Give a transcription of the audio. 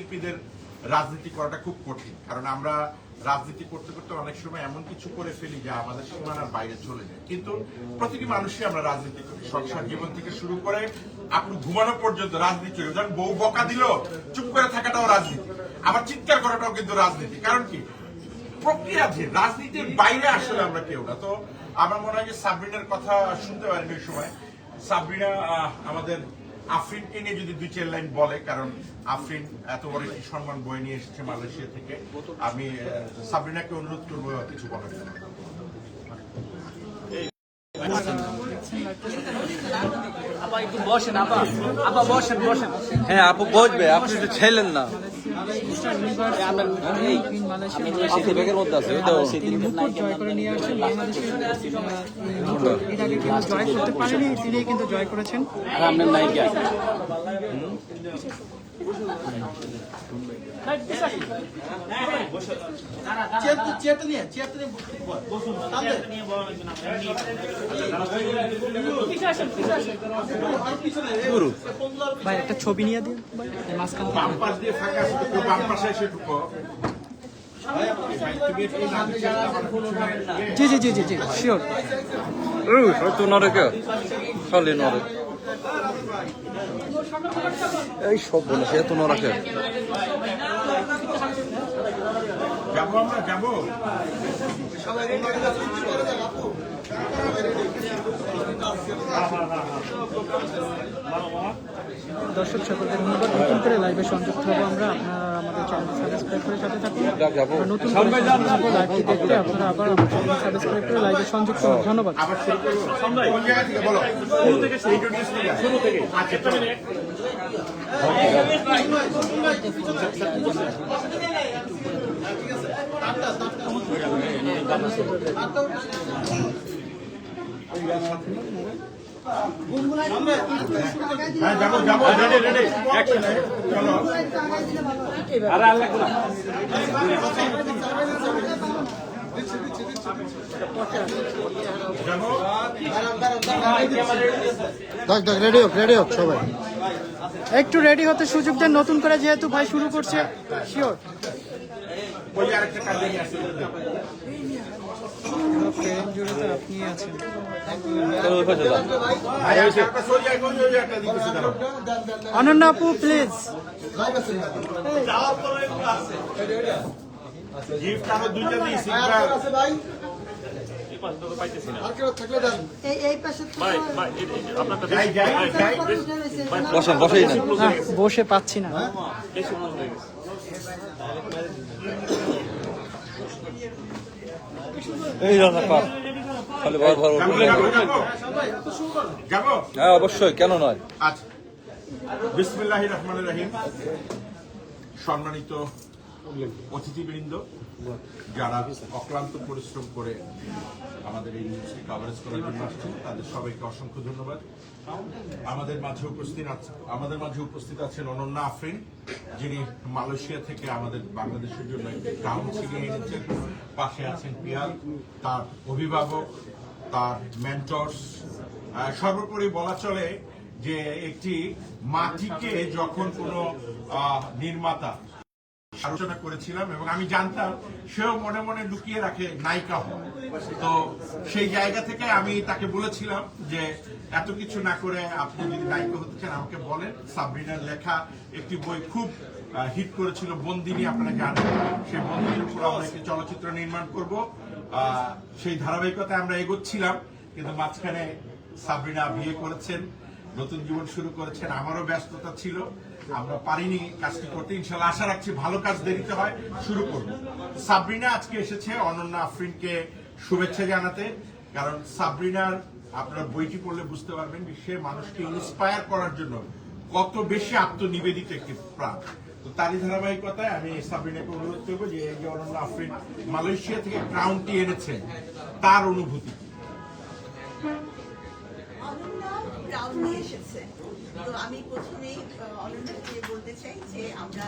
শিল্পীদের রাজনীতি করাটা খুব কঠিন, কারণ আমরা রাজনীতি করতে করতে অনেক সময় এমন কিছু করে ফেলি যা আমাদের সীমানার বাইরে চলে যায়। কিন্তু প্রতিটি মানুষই আমরা রাজনীতি করি সংসার জীবন থেকে শুরু করে আপনি ঘুমানো পর্যন্ত রাজনীতি করি। ধরেন বউ বকা দিল, চুপ করে থাকাটাও রাজনীতি। আবার চিৎকার করাটাও কিন্তু রাজনীতি। কারণ কি? প্রক্রিয়াধীন রাজনীতির বাইরে আসলে আমরা কেউ না। তো আমার মনে হয় যে সাবরিনার কথা শুনতে পারেন ওই সময়। সাবরিনা আমাদের আফরিনকে নিয়ে যদি দুই চার লাইন বলে কারণ আফরিন এত বড় একটি সম্মান বয়ে নিয়ে এসেছে মালয়েশিয়া থেকে আমি সাবরিনাকে অনুরোধ করব কিছু বলার জন্য। আপা একটু বসেন আপা আপা বসেন বসেন। হ্যাঁ আপু বসবে আপনি তো ছেলেন না। জয় করে নিয়ে আসছেন বাংলাদেশের এর জয় করতে পারেনি তিনি কিন্তু জয় করেছেন আপনার নায়িকা গুরু ভাই একটা ছবি নিয়ে দিন। ভাই মাঝখান বাম পাশ দিয়ে ফাঁকা বাম পাশে এসে ঢুকো জি জি জি জি জি শিওর উহ, তো নরে কে খালি নরে। এই সব বলে সে তো নরা কে যাব আমরা যাব। দর্শক সকলদের ধন্যবাদ। নতুন করে লাইভে সংযুক্ত হব আমরা। আপনারা আমাদের চ্যানেল সাবস্ক্রাইব করে সাথে থাকুন। আমরা নতুন করে লাইভটি দেখতে আপনারা আবার আমাদের চ্যানেল সাবস্ক্রাইব করে লাইভে সংযুক্ত হন। ধন্যবাদ। শুরু করব। কোন জায়গা থেকে? বলো। শুরু থেকে ইন্ট্রোডিউস থেকে শুরু থেকে। আচ্ছা। রেডি হোক রেডি হোক সবাই। একটু রেডি হতে সুযোগ দেন, নতুন করে যেহেতু ভাই শুরু করছে শিওর ওই আরেকটা কাজ ট্রেন জুড়ে তো আপনি আছেন অনন্যা আপু প্লিজ গিফট আরও দুইটা হ্যাঁ বসে পাচ্ছি না। এই রান্না খালি বার বার হ্যাঁ অবশ্যই কেন নয়? আচ্ছা। বিসমিল্লাহ রহমান রহিম। সম্মানিত অতিথিবৃন্দ যারা অক্লান্ত পরিশ্রম করে আমাদের এই নিউজটি কভারেজ করার জন্য আসছেন তাদের সবাইকে অসংখ্য ধন্যবাদ। আমাদের মাঝে উপস্থিত আমাদের মাঝে উপস্থিত আছেন অনন্যা আফরিন যিনি মালয়েশিয়া থেকে আমাদের বাংলাদেশের জন্য গ্রাউন্ড ছিনিয়ে এনেছেন। পাশে আছেন পিয়াল তার অভিভাবক তার মেন্টর্স সর্বোপরি বলা চলে যে একটি মাটিকে যখন কোনো নির্মাতা আলোচনা করেছিলাম এবং আমি জানতাম, সেও মনে মনে লুকিয়ে রাখে নায়িকা হয় তো সেই জায়গা থেকে আমি তাকে বলেছিলাম যে, এত কিছু না করে আপনি যদি নায়িকা হতে চান, আমাকে বলেন। সাবরিনার লেখা একটি বই খুব হিট করেছিল বন্দিনী আপনারা জানেন। সেই বন্দিনীর উপর আমরা একটি চলচ্চিত্র নির্মাণ করব। সেই ধারাবাহিকতায় আমরা এগোচ্ছিলাম, কিন্তু মাঝখানে সাবরিনা বিয়ে করেছেন। নতুন জীবন শুরু করেছেন, আমারও ব্যস্ততা ছিল, আমরা পারিনি কাজটি করতে। ইনশাল্লাহ আশা রাখছি ভালো কাজ দেরিতে হয়, শুরু করব। সাবরিনা আজকে এসেছে অনন্যা আফরিনকে শুভেচ্ছা জানাতে, কারণ সাবরিনার আপনার বইটি পড়লে বুঝতে পারবেন সে মানুষকে ইন্সপায়ার করার জন্য কত বেশি আত্মনিবেদিত একটি প্রাণ। তো তারই ধারাবাহিকতায় আমি সাবরিনাকে অনুরোধ করব যে এই যে অনন্যা আফরিন মালয়েশিয়া থেকে ক্রাউনটি এনেছেন তার অনুভূতি? অনন্য গ্রাউন্ড নিয়ে এসেছে। তো আমি প্রথমেই অনন্যকে বলতে চাই যে আমরা